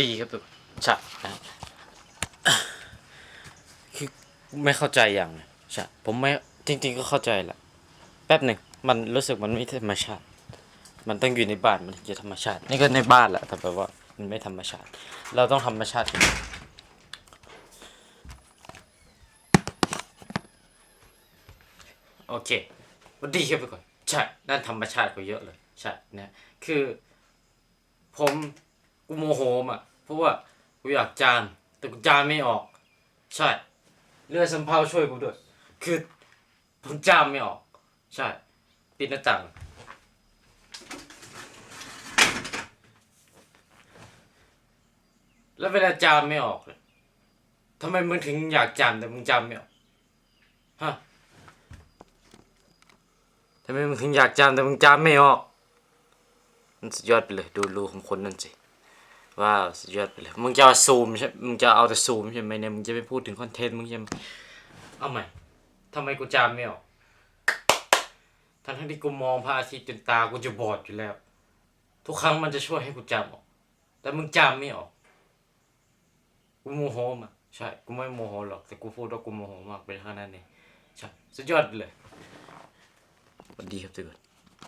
ดีครับทุกคนใช่นะคือไม่เข้าใจอย่างนึ่งใช่ผมไม่จริง ๆ ก็เข้าใจแหละแป๊บหนึ่งมันรู้สึกมันไม่ธรรมชาติ มันต้องอยู่ในบ้านมันถึงจะธรรมชาติ นี่ก็ในบ้านแหละแต่แบบว่ามันไม่ธรรมชาติ เราต้องธรรมชาติโอเควันดีครับทุกคนใช่นั่นธรรมชาติกว่าเยอะเลยใช่เนี่ยคือผม กูโมโหมอะเพราะว่ากูอยากจานแต่กูจานไม่ออก ใช่เรือสำเภาช่วยกูด้วยคือผมจามไม่ออก ใช่ ปิดหน้าต่างแล้วเวลาจามไม่ออกเลยทำไมมึงถึงอยากจามแต่มึงจามไม่ออกฮะทำไมมึงถึงอยากจามแต่มึงจามไม่ออกมันสุดยอดไปเลย ดูรูของคนนั่นสิ ว้าวสุดยอดไปเลยมึงจะเอาซูมใช่มึงจะเอาแต่ซูมใช่ไหมเนี่ยมึงจะไม่พูดถึงคอนเทนต์มึงใช่ไหมเอาใหม่ทำไมกูจามไม่ออกทั้งที่กูมองพระอาทิตย์จนตากูจะบอดอยู่แล้ว ทุกครั้งมันจะช่วยให้กูจำออก แต่มึงจำไม่ออก กูโมโหมาใช่กูไม่โมโหหรอก แต่กูพูดว่ากูโมโหมากเป็นขนาดนี้ใช่สุดยอดเลยสวัสดีครับทุกคน